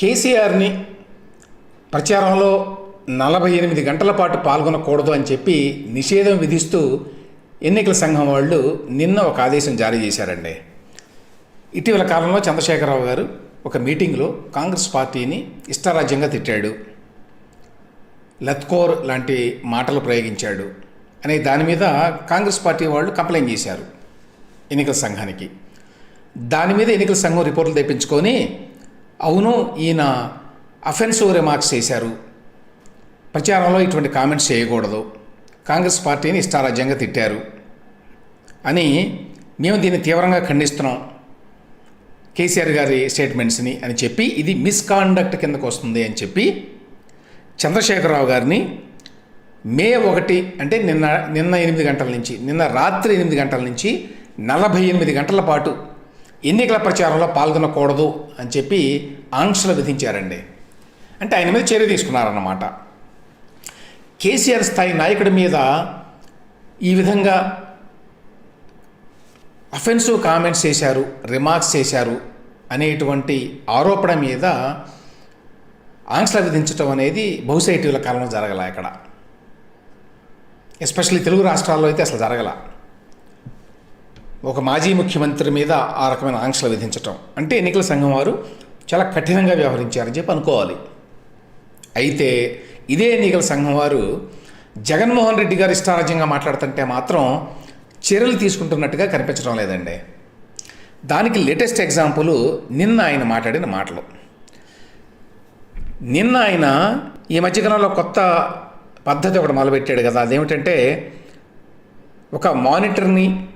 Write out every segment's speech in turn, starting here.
కేసీఆర్ని ప్రచారంలో నలభై ఎనిమిది గంటల పాటు పాల్గొనకూడదు అని చెప్పి నిషేధం విధిస్తూ ఎన్నికల సంఘం వాళ్ళు నిన్న ఒక ఆదేశం జారీ చేశారండి. ఇటీవల కాలంలో చంద్రశేఖరరావు గారు ఒక మీటింగ్లో కాంగ్రెస్ పార్టీని ఇష్టారాజ్యంగా తిట్టాడు. లత్కోర్ లాంటి మాటలు ప్రయోగించాడు అనే దాని మీద కాంగ్రెస్ పార్టీ వాళ్ళు కంప్లైంట్ చేశారు ఎన్నికల సంఘానికి. దాని మీద ఎన్నికల సంఘం రిపోర్టులు తెప్పించుకొని అవును ఈయన అఫెన్సివ్ రిమార్క్స్ చేశారు. ప్రచారంలో ఇటువంటి కామెంట్స్ చేయకూడదు. కాంగ్రెస్ పార్టీని ఇష్టారాజ్యంగా తిట్టారు. అని మేము దీన్ని తీవ్రంగా ఖండిస్తున్నాం. కేసీఆర్ గారి స్టేట్మెంట్స్ని అని చెప్పి ఇది మిస్కాండక్ట్ కిందకు వస్తుంది అని చెప్పి చంద్రశేఖరరావు గారిని మే ఒకటి అంటే నిన్న నిన్న ఎనిమిది గంటల నుంచి నిన్న రాత్రి ఎనిమిది గంటల నుంచి నలభై ఎనిమిది గంటల పాటు ఎన్నికల ప్రచారంలో పాల్గొనకూడదు అని చెప్పి ఆంక్షలు విధించారండి. అంటే ఆయన మీద చర్య తీసుకున్నారన్నమాట. కేసీఆర్ స్థాయి నాయకుడి మీద ఈ విధంగా అఫెన్సివ్ కామెంట్స్ చేశారు రిమార్క్స్ చేశారు అనేటువంటి ఆరోపణ మీద ఆంక్షలు విధించటం అనేది బహుశా ఇటీవల కాలంలో జరగల ఇక్కడ ఎస్పెషల్లీ తెలుగు రాష్ట్రాల్లో అయితే అసలు జరగల. ఒక మాజీ ముఖ్యమంత్రి మీద ఆ రకమైన ఆంక్షలు విధించటం. అంటే ఎన్నికల సంఘం వారు చాలా కఠినంగా వ్యవహరించారని చెప్పి అనుకోవాలి. అయితే ఇదే ఎన్నికల సంఘం వారు జగన్మోహన్ రెడ్డి గారు ఇష్టారాజ్యంగా మాట్లాడుతుంటే మాత్రం చర్యలు తీసుకుంటున్నట్టుగా కనిపించడం లేదండి. దానికి లేటెస్ట్ ఎగ్జాంపుల్ నిన్న ఆయన మాట్లాడిన మాటలు. నిన్న ఆయన ఈ మధ్యకాలంలో కొత్త పద్ధతి ఒకటి మొదలుపెట్టాడు కదా అదేమిటంటే ఒక మానిటర్ని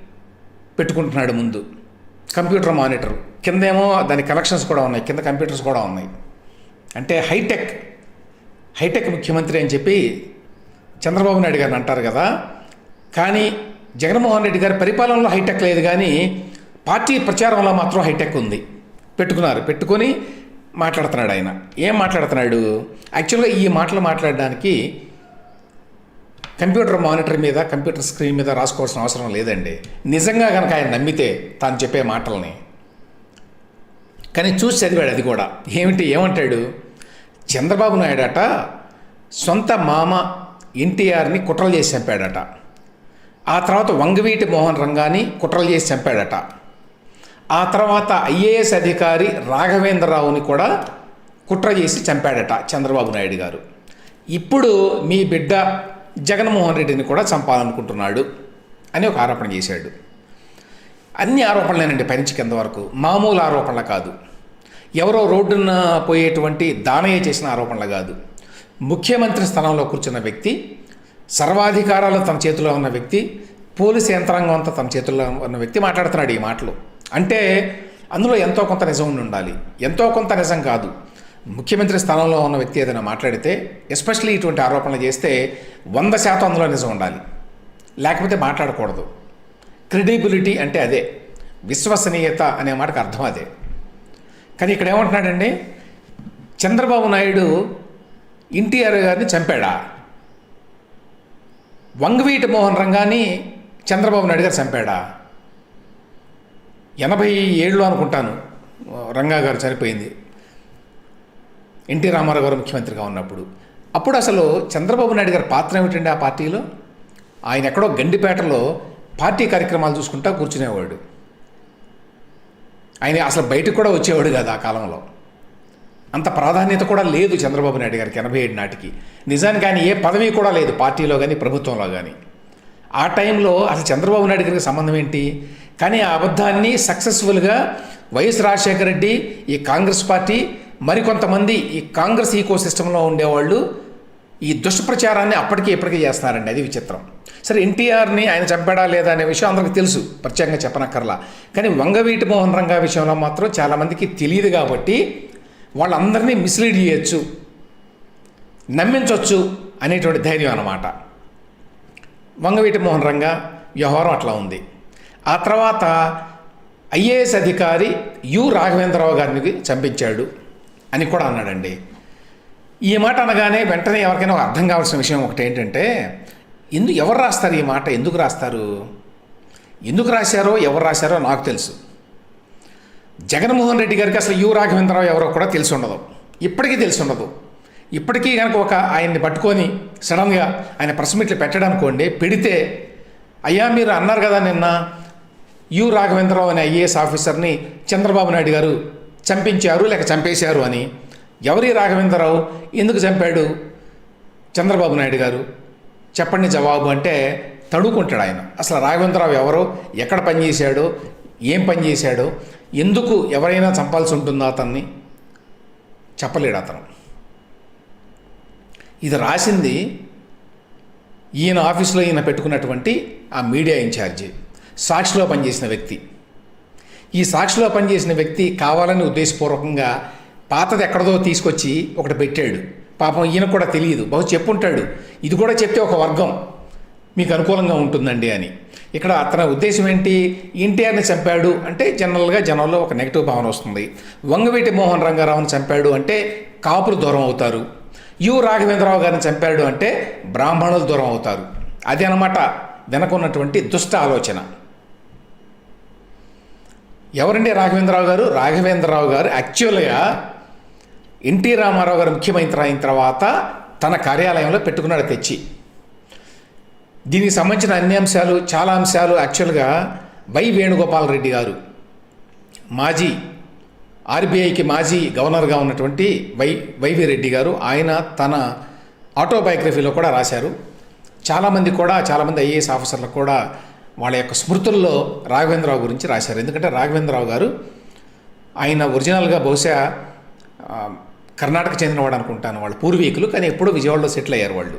పెట్టుకుంటున్నాడు ముందు. Computer monitor. కిందేమో దాని కనెక్షన్స్ కూడా ఉన్నాయి కింద కంప్యూటర్స్ కూడా ఉన్నాయి. అంటే హైటెక్ హైటెక్ ముఖ్యమంత్రి అని చెప్పి చంద్రబాబు నాయుడు గారిని అంటారు కదా. కానీ జగన్మోహన్ రెడ్డి గారి పరిపాలనలో హైటెక్ లేదు కానీ పార్టీ ప్రచారంలో మాత్రం హైటెక్ ఉంది. పెట్టుకున్నారు పెట్టుకొని మాట్లాడుతున్నాడు ఆయన. ఏం మాట్లాడుతున్నాడు? యాక్చువల్గా ఈ మాటలు మాట్లాడడానికి కంప్యూటర్ మానిటర్ మీద కంప్యూటర్ స్క్రీన్ మీద రాసుకోవాల్సిన అవసరం లేదండి. నిజంగా కనుక ఆయన నమ్మితే తాను చెప్పే మాటల్ని. కానీ చూసి చదివాడు అది కూడా. ఏమిటి? ఏమంటాడు? చంద్రబాబు నాయుడు అట సొంత మామ ఎన్టీఆర్ని కుట్రలు చేసి చంపాడట. ఆ తర్వాత వంగవీటి మోహన్ రంగాని కుట్రలు చేసి చంపాడట. ఆ తర్వాత ఐఏఎస్ అధికారి రాఘవేంద్రరావుని కూడా కుట్ర చేసి చంపాడట చంద్రబాబు నాయుడు గారు. ఇప్పుడు మీ బిడ్డ జగన్మోహన్ రెడ్డిని కూడా చంపాలనుకుంటున్నాడు అని ఒక ఆరోపణ చేశాడు. అన్ని ఆరోపణలేనండి పైనుంచి కింద వరకు. మామూలు ఆరోపణలు కాదు. ఎవరో రోడ్డున పోయేటువంటి దానయ్య చేసిన ఆరోపణలు కాదు. ముఖ్యమంత్రి స్థానంలో కూర్చున్న వ్యక్తి సర్వాధికారాలు తన చేతిలో ఉన్న వ్యక్తి పోలీసు యంత్రాంగం అంతా తన చేతుల్లో ఉన్న వ్యక్తి మాట్లాడుతున్నాడు ఈ మాటలు. అంటే అందులో ఎంతో కొంత నిజం ఉండి ఉండాలి. ఎంతో కొంత నిజం కాదు. ముఖ్యమంత్రి స్థానంలో ఉన్న వ్యక్తి ఏదైనా మాట్లాడితే ఎస్పెషల్లీ ఇటువంటి ఆరోపణలు చేస్తే వంద శాతం అందులో నిజం ఉండాలి. లేకపోతే మాట్లాడకూడదు. క్రెడిబిలిటీ అంటే అదే. విశ్వసనీయత అనే మాటకు అర్థం అదే. కానీ ఇక్కడ ఏమంటున్నాడండి? చంద్రబాబు నాయుడు ఎన్టీఆర్ గారిని చంపాడా? వంగవీటి మోహన్ రంగాన్ని చంద్రబాబు నాయుడు గారు చంపాడా? ఎనభై ఏళ్ళు అనుకుంటాను. రంగా గారు చనిపోయింది. ఎన్టీ రామారావు గారు ముఖ్యమంత్రిగా ఉన్నప్పుడు. అప్పుడు అసలు చంద్రబాబు నాయుడు గారి పాత్ర ఏమిటండి ఆ పార్టీలో? ఆయన ఎక్కడో గండిపేటలో పార్టీ కార్యక్రమాలు చూసుకుంటా కూర్చునేవాడు. ఆయన అసలు బయటకు కూడా వచ్చేవాడు కాదు ఆ కాలంలో. అంత ప్రాధాన్యత కూడా లేదు చంద్రబాబు నాయుడు గారికి ఎనభై ఏడు నాటికి. నిజానికి ఆయన ఏ పదవి కూడా లేదు పార్టీలో కానీ ప్రభుత్వంలో కానీ ఆ టైంలో అసలు చంద్రబాబు నాయుడు గారికి సంబంధం ఏంటి? కానీ ఆ అబద్ధాన్ని సక్సెస్ఫుల్గా వైఎస్ రాజశేఖర రెడ్డి ఈ కాంగ్రెస్ పార్టీ మరికొంతమంది ఈ కాంగ్రెస్ ఈకో సిస్టంలో ఉండేవాళ్ళు ఈ దుష్ప్రచారాన్ని అప్పటికి ఇప్పటికీ చేస్తున్నారండి. అది విచిత్రం. సరే ఎన్టీఆర్ని ఆయన చంపాడా లేదా అనే విషయం అందరికీ తెలుసు ప్రత్యేకంగా చెప్పనక్కర్లా. కానీ వంగవీటి మోహన్ రంగా విషయంలో మాత్రం చాలామందికి తెలియదు కాబట్టి వాళ్ళందరినీ మిస్లీడ్ చేయొచ్చు నమ్మించవచ్చు అనేటువంటి ధైర్యం అన్నమాట. వంగవీటి మోహన్ రంగా వ్యవహారం అట్లా ఉంది. ఆ తర్వాత ఐఏఎస్ అధికారి యు రాఘవేంద్రరావు గారిని చంపించాడు. అని కూడా అన్నాడండి. ఈ మాట అనగానే వెంటనే ఎవరికైనా అర్థం కావాల్సిన విషయం ఒకటి ఏంటంటే ఎందు ఎవరు రాస్తారు ఈ మాట? ఎందుకు రాస్తారు? ఎందుకు రాశారో ఎవరు రాశారో నాకు తెలుసు. జగన్మోహన్ రెడ్డి గారికి అసలు యు రాఘవేంద్రరావు ఎవరో కూడా తెలిసి ఉండదు. ఇప్పటికీ తెలిసి ఉండదు. ఇప్పటికీ కనుక ఒక ఆయన్ని పట్టుకొని సడన్గా ఆయన ప్రెస్ మీట్లు పెట్టడానుకోండి పెడితే అయ్యా మీరు అన్నారు కదా నిన్న యు రాఘవేంద్రరావు అనే ఐఏఎస్ ఆఫీసర్ని చంద్రబాబు నాయుడు గారు చంపించారు లేక చంపేశారు అని. ఎవరి రాఘవేంద్రరావు? ఎందుకు చంపాడు? చంద్రబాబు నాయుడు గారు. చెప్పండి జవాబు అంటే తడుకుంటాడు ఆయన. అసలు రాఘవేంద్రరావు ఎవరో? ఎక్కడ పనిచేశాడో ఏం పనిచేశాడో ఎందుకు ఎవరైనా చంపాల్సి ఉంటుందో అతన్ని? చెప్పలేడు అతను. ఇది రాసింది ఈయన ఆఫీస్లో ఈయన పెట్టుకున్నటువంటి ఆ మీడియా ఇన్ఛార్జి. సాక్షిలో పనిచేసిన వ్యక్తి. ఈ సాక్షిలో పనిచేసిన వ్యక్తి కావాలని ఉద్దేశపూర్వకంగా పాతది ఎక్కడదో తీసుకొచ్చి ఒకటి పెట్టాడు. పాపం ఈయన కూడా తెలియదు. బహు చెప్పుంటాడు. ఇది కూడా చెప్తే ఒక వర్గం మీకు అనుకూలంగా ఉంటుందండి అని. ఇక్కడ అతని ఉద్దేశం ఏంటి? ఎన్టీఆర్ని చంపాడు అంటే జనరల్గా జనంలో ఒక నెగిటివ్ భావన వస్తుంది. వంగవీటి మోహన్ రంగారావుని చంపాడు అంటే కాపులు దూరం అవుతారు. యు రాఘవేంద్రరావు గారిని చంపాడు అంటే బ్రాహ్మణులు దూరం అవుతారు. అది అనమాట వెనకున్నటువంటి దుష్ట ఆలోచన. ఎవరండి రాఘవేంద్రరావు గారు? రాఘవేంద్రరావు గారు యాక్చువల్గా ఎన్టీ రామారావు గారు ముఖ్యమంత్రి అయిన తర్వాత తన కార్యాలయంలో పెట్టుకున్నాడు తెచ్చి. దీనికి సంబంధించిన అన్ని అంశాలు చాలా అంశాలు యాక్చువల్గా వై వేణుగోపాల్ రెడ్డి గారు మాజీ ఆర్బీఐకి మాజీ గవర్నర్గా ఉన్నటువంటి వై వైవి రెడ్డి గారు ఆయన తన ఆటోబయోగ్రఫీలో కూడా రాశారు. చాలామంది కూడా చాలామంది ఐఏఎస్ ఆఫీసర్లు కూడా వాళ్ళ యొక్క స్మృతుల్లో రాఘవేంద్రరావు గురించి రాశారు. ఎందుకంటే రాఘవేంద్రరావు గారు ఆయన ఒరిజినల్గా బహుశా కర్ణాటక చెందినవాడు అనుకుంటాను వాళ్ళు పూర్వీకులు కానీ ఎప్పుడూ విజయవాడలో సెటిల్ అయ్యారు వాళ్ళు.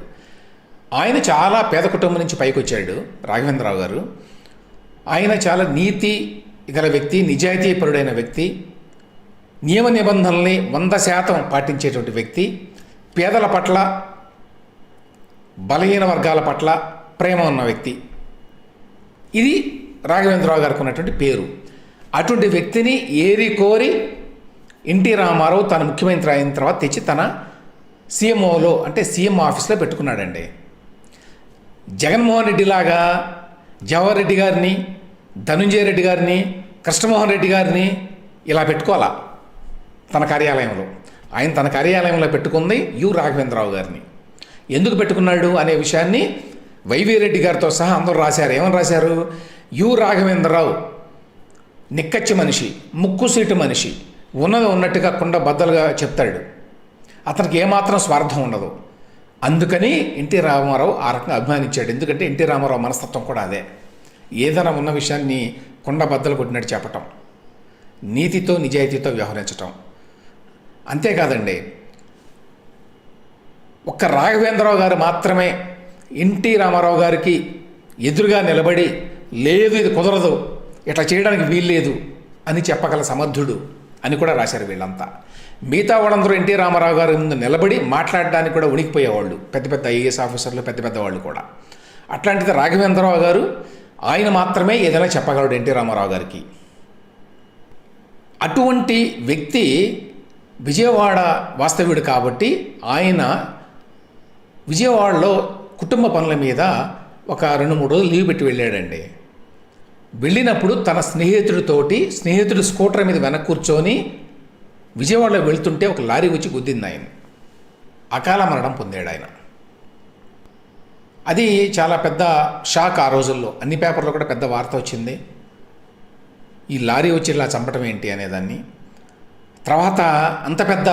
ఆయన చాలా పేద కుటుంబం నుంచి పైకి వచ్చాడు రాఘవేంద్రరావు గారు. ఆయన చాలా నీతి గల వ్యక్తి నిజాయితీపరుడైన వ్యక్తి నియమ నిబంధనల్ని వంద శాతం పాటించేటువంటి వ్యక్తి పేదల పట్ల బలహీన వర్గాల పట్ల ప్రేమ ఉన్న వ్యక్తి. ఇది రాఘవేంద్రరావు గారికి ఉన్నటువంటి పేరు. అటువంటి వ్యక్తిని ఏరి కోరి ఎన్టీ రామారావు తన ముఖ్యమంత్రి అయిన తర్వాత తెచ్చి తన సీఎంఓలో అంటే సీఎం ఆఫీస్లో పెట్టుకున్నాడండి. జగన్మోహన్ రెడ్డి లాగా జవహర్ రెడ్డి గారిని ధనుంజయ రెడ్డి గారిని కృష్ణమోహన్ రెడ్డి గారిని ఇలా పెట్టుకోవాలా తన కార్యాలయంలో. ఆయన తన కార్యాలయంలో పెట్టుకుంది యు రాఘవేంద్రరావు గారిని. ఎందుకు పెట్టుకున్నాడు అనే విషయాన్ని వైవి రెడ్డి గారితో సహా అందరూ రాశారు. ఏమని రాశారు? యు రాఘవేంద్రరావు నిక్కచ్చి మనిషి ముక్కుసీటు మనిషి ఉన్నది ఉన్నట్టుగా కుండ బద్దలుగా చెప్తాడు. అతనికి ఏమాత్రం స్వార్థం ఉండదు. అందుకని ఎన్టీ రామారావు ఆ రకంగా అభిమానించాడు. ఎందుకంటే ఎన్టీ రామారావు మనస్తత్వం కూడా అదే. ఏదైనా ఉన్న విషయాన్ని కుండ బద్దలు కొట్టినట్టు చెప్పటం నీతితో నిజాయితీతో వ్యవహరించటం. అంతేకాదండి ఒక్క రాఘవేంద్రరావు గారు మాత్రమే ఎన్టీ రామారావు గారికి ఎదురుగా నిలబడి లేదు ఇది కుదరదు. ఇట్లా చేయడానికి వీల్లేదు అని చెప్పగల సమర్థుడు అని కూడా రాశారు వీళ్ళంతా. మిగతా వాళ్ళందరూ ఎన్టీ రామారావు గారి ముందు నిలబడి మాట్లాడడానికి కూడా ఉనికిపోయేవాళ్ళు. పెద్ద పెద్ద ఐఏఎస్ ఆఫీసర్లు పెద్ద పెద్ద వాళ్ళు కూడా. అట్లాంటిది రాఘవేంద్రరావు గారు ఆయన మాత్రమే ఏదైనా చెప్పగలడు ఎన్టీ రామారావు గారికి. అటువంటి వ్యక్తి విజయవాడ వాస్తవ్యుడు కాబట్టి ఆయన విజయవాడలో కుటుంబ పనుల మీద ఒక రెండు మూడు రోజులు లీవ్ పెట్టి వెళ్ళాడండి. వెళ్ళినప్పుడు తన స్నేహితుడితోటి స్నేహితుడు స్కూటర్ మీద వెనక కూర్చొని విజయవాడలో వెళ్తుంటే ఒక లారీ వచ్చి గుద్దింది ఆయన. అకాల మరణం పొందాడు ఆయన. అది చాలా పెద్ద షాక్ ఆ రోజుల్లో. అన్ని పేపర్లో కూడా పెద్ద వార్త వచ్చింది. ఈ లారీ వచ్చి ఇలా చంపటం ఏంటి అనేదాన్ని. తర్వాత అంత పెద్ద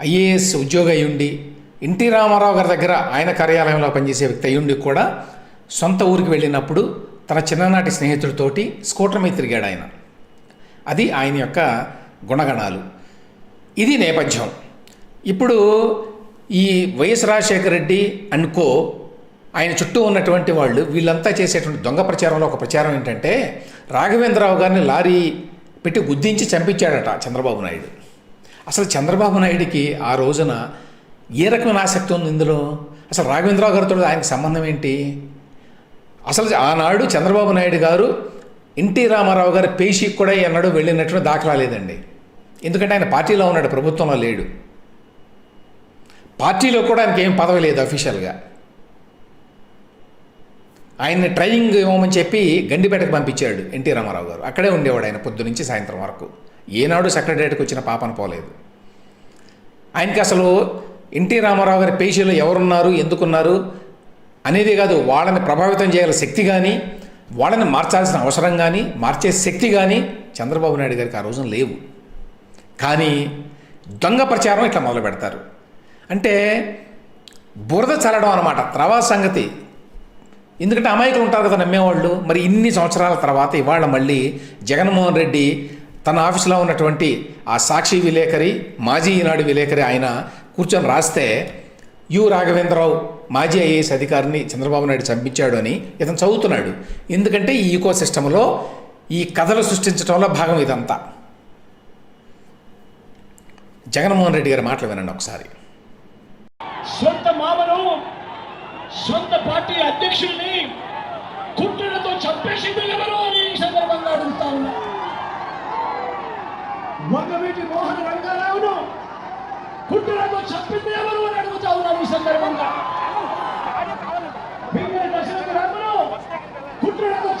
ఐఏఎస్ ఉద్యోగి అయ్యుండి ఎన్టీ రామారావు గారి దగ్గర ఆయన కార్యాలయంలో పనిచేసే వ్యక్తి అయ్యుండి కూడా సొంత ఊరికి వెళ్ళినప్పుడు తన చిన్ననాటి స్నేహితుడితోటి స్కూటర్ మీద తిరిగాడు ఆయన. అది ఆయన యొక్క గుణగణాలు. ఇది నేపథ్యం. ఇప్పుడు ఈ వైఎస్ రాజశేఖర రెడ్డి అనుకో ఆయన చుట్టూ ఉన్నటువంటి వాళ్ళు వీళ్ళంతా చేసేటువంటి దొంగ ప్రచారంలో ఒక ప్రచారం ఏంటంటే రాఘవేంద్రరావు గారిని లారీ పెట్టి గుద్దించి చంపించాడట చంద్రబాబు నాయుడు. అసలు చంద్రబాబు నాయుడికి ఆ రోజున ఏ రకమైన ఆసక్తి ఉంది ఇందులో? అసలు రాఘవేంద్రరావు గారితో ఆయనకు సంబంధం ఏంటి? అసలు ఆనాడు చంద్రబాబు నాయుడు గారు ఎన్టీ రామారావు గారి పేషీకి కూడా ఎన్నడూ వెళ్ళినట్టు దాఖలా లేదండి ఎందుకంటే ఆయన పార్టీలో ఉన్నాడు ప్రభుత్వంలో లేడు. పార్టీలో కూడా ఆయనకి ఏం పదవి లేదు అఫీషియల్గా. ఆయన్ని ట్రైనింగ్ ఇవ్వమని చెప్పి గండిపేటకు పంపించాడు ఎన్టీ రామారావు గారు. అక్కడే ఉండేవాడు ఆయన పొద్దు నుంచి సాయంత్రం వరకు. ఏనాడు సెక్రటరియట్కి వచ్చిన పాపను పోలేదు. ఆయనకి అసలు ఎన్టీ రామారావు గారి పేషీలో ఎవరున్నారు ఎందుకున్నారు అనేది కాదు వాళ్ళని ప్రభావితం చేయగల శక్తి కానీ వాళ్ళని మార్చాల్సిన అవసరం కానీ మార్చే శక్తి కానీ చంద్రబాబు నాయుడు గారికి ఆ రోజున లేవు. కానీ దొంగ ప్రచారం ఇట్లా మొదలు పెడతారు. అంటే బురద చల్లడం అనమాట తర్వాత సంగతి. ఎందుకంటే అమాయకులు ఉంటారు కదా నమ్మేవాళ్ళు మరి ఇన్ని సంవత్సరాల తర్వాత ఇవాళ మళ్ళీ జగన్మోహన్ రెడ్డి తన ఆఫీసులో ఉన్నటువంటి ఆ సాక్షి విలేకరి మాజీ ఈనాడు విలేకరి ఆయన కూర్చొని రాస్తే యు రాఘవేంద్రరావు మాజీ ఐఏఎస్ అధికారిని చంద్రబాబు నాయుడు చంపించాడు అని ఇతను చదువుతున్నాడు. ఎందుకంటే ఈ ఈకో సిస్టంలో ఈ కథలు సృష్టించడంలో భాగం ఇదంతా. జగన్మోహన్ రెడ్డి గారి మాటలు వినండి ఒకసారి. సొంత మామను సొంత పార్టీ అధ్యక్షుల్ని కుట్రలతో చంపేసింది ఎవరు అని ఈ సందర్భంగా అడుగుతా ఉన్నా వంగవీటి మోహన్ రంగారావును కుట్రలతో చంపింది ఎవరు అని అడుగుతా ఉన్నాను ఈ సందర్భంగా? దశరథ రామును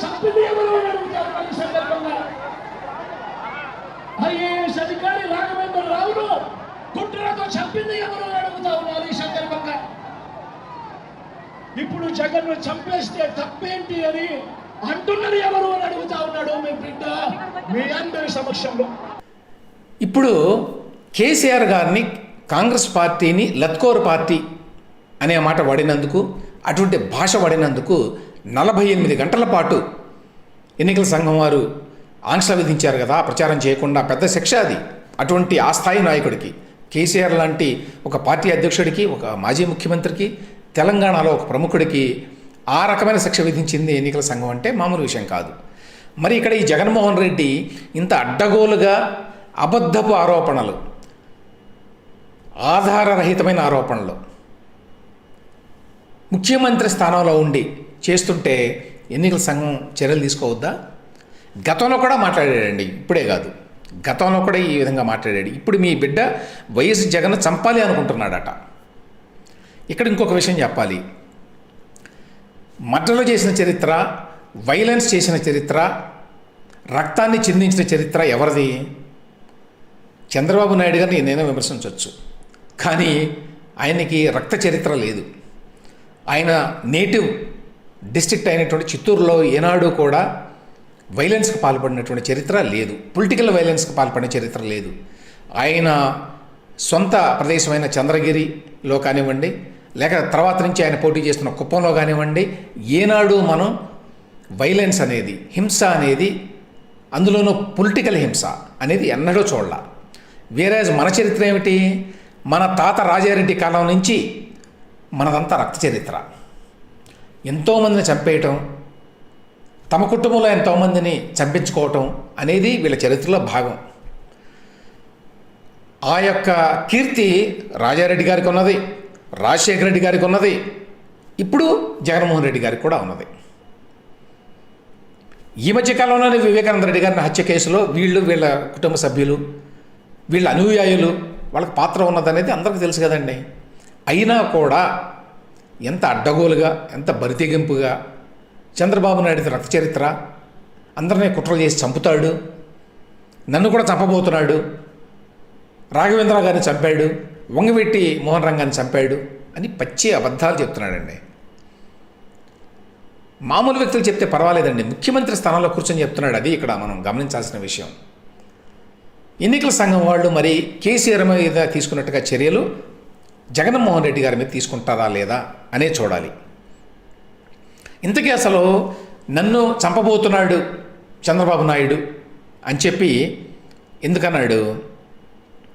చంపింది ఎవరు అని అడుగుతా ఉన్నాను ఈ సందర్భంగా? ఐఏఎస్ అధికారి రాఘవేంద్ర రావును కుట్రలతో చంపింది ఎవరు అని అడుగుతా ఉన్నారు ఈ సందర్భంగా? ఇప్పుడు జగన్ను చంపేస్తే తప్పేంటి అని అంటున్నది ఎవరు అని అడుగుతా ఉన్నాడు మీ బిడ్డ మీ అందరి సమక్షంలో. ఇప్పుడు కేసీఆర్ గారిని కాంగ్రెస్ పార్టీని లత్కోర్ పార్టీ అనే మాట వాడినందుకు అటువంటి భాష వాడినందుకు నలభై ఎనిమిది గంటల పాటు ఎన్నికల సంఘం వారు ఆంక్షలు విధించారు కదా ప్రచారం చేయకుండా పెద్ద శిక్ష అది. అటువంటి ఆ స్థాయి నాయకుడికి కేసీఆర్ లాంటి ఒక పార్టీ అధ్యక్షుడికి ఒక మాజీ ముఖ్యమంత్రికి తెలంగాణలో ఒక ప్రముఖుడికి ఆ రకమైన శిక్ష విధించింది ఎన్నికల సంఘం అంటే మామూలు విషయం కాదు. మరి ఇక్కడ ఈ జగన్మోహన్ రెడ్డి ఇంత అడ్డగోలుగా అబద్ధపు ఆరోపణలు ఆధారరహితమైన ఆరోపణలు. ముఖ్యమంత్రి స్థానంలో ఉండి చేస్తుంటే ఎన్నికల సంఘం చర్యలు తీసుకోవద్దా? గతంలో కూడా మాట్లాడాడండి. ఇప్పుడే కాదు. గతంలో కూడా ఈ విధంగా మాట్లాడాడు. ఇప్పుడు మీ బిడ్డ వైఎస్ జగన్ చంపాలి అనుకుంటున్నాడట. ఇక్కడ ఇంకొక విషయం చెప్పాలి. మర్డర్లు చేసిన చరిత్ర వైలెన్స్ చేసిన చరిత్ర రక్తాన్ని చిందించిన చరిత్ర ఎవరిది? చంద్రబాబు నాయుడు గారిని నేనే విమర్శించవచ్చు కానీ ఆయనకి రక్త చరిత్ర లేదు. ఆయన నేటివ్ డిస్ట్రిక్ట్ అయినటువంటి చిత్తూరులో ఏనాడు కూడా వైలెన్స్కి పాల్పడినటువంటి చరిత్ర లేదు. పొలిటికల్ వైలెన్స్కి పాల్పడిన చరిత్ర లేదు. ఆయన సొంత ప్రదేశమైన చంద్రగిరిలో కానివ్వండి లేక తర్వాత నుంచి ఆయన పోటీ చేస్తున్న కుప్పంలో కానివ్వండి ఏనాడు మనం వైలెన్స్ అనేది హింస అనేది అందులోనూ పొలిటికల్ హింస అనేది ఎన్నడూ చూడాల. వేరే మన చరిత్ర ఏమిటి? మన తాత రాజారెడ్డి కాలం నుంచి మనదంతా రక్త చరిత్ర. ఎంతోమందిని చంపేయటం తమ కుటుంబంలో ఎంతోమందిని చంపించుకోవటం అనేది వీళ్ళ చరిత్రలో భాగం. ఆ యొక్క కీర్తి రాజారెడ్డి గారికి ఉన్నది రాజశేఖర రెడ్డి గారికి ఉన్నది ఇప్పుడు జగన్మోహన్ రెడ్డి గారికి కూడా ఉన్నది. ఈ మధ్య కాలంలోనే వివేకానంద రెడ్డి గారిని హత్య కేసులో వీళ్ళు వీళ్ళ కుటుంబ సభ్యులు వీళ్ళ అనుయాయులు వాళ్ళకి పాత్ర ఉన్నదనేది అందరికీ తెలుసు కదండి. అయినా కూడా ఎంత అడ్డగోలుగా ఎంత బరితెగింపుగా చంద్రబాబు నాయుడు రక్త చరిత్ర అందరినీ కుట్రలు చేసి చంపుతాడు నన్ను కూడా చంపబోతున్నాడు రాఘవేంద్ర గారిని చంపాడు వంగవెట్టి మోహన్ రంగాన్ని చంపాడు అని పచ్చి అబద్ధాలు చెప్తున్నాడండి. మామూలు వ్యక్తులు చెప్తే పర్వాలేదండి. ముఖ్యమంత్రి స్థానంలో కూర్చొని చెప్తున్నాడు అది ఇక్కడ మనం గమనించాల్సిన విషయం. ఎన్నికల సంఘం వాళ్ళు మరి కేసీఆర్ మీద తీసుకున్నట్టుగా చర్యలు జగన్మోహన్ రెడ్డి గారి మీద తీసుకుంటారా లేదా అనే చూడాలి. ఇంతకీ అసలు నన్ను చంపబోతున్నాడు చంద్రబాబు నాయుడు అని చెప్పి ఎందుకన్నాడు?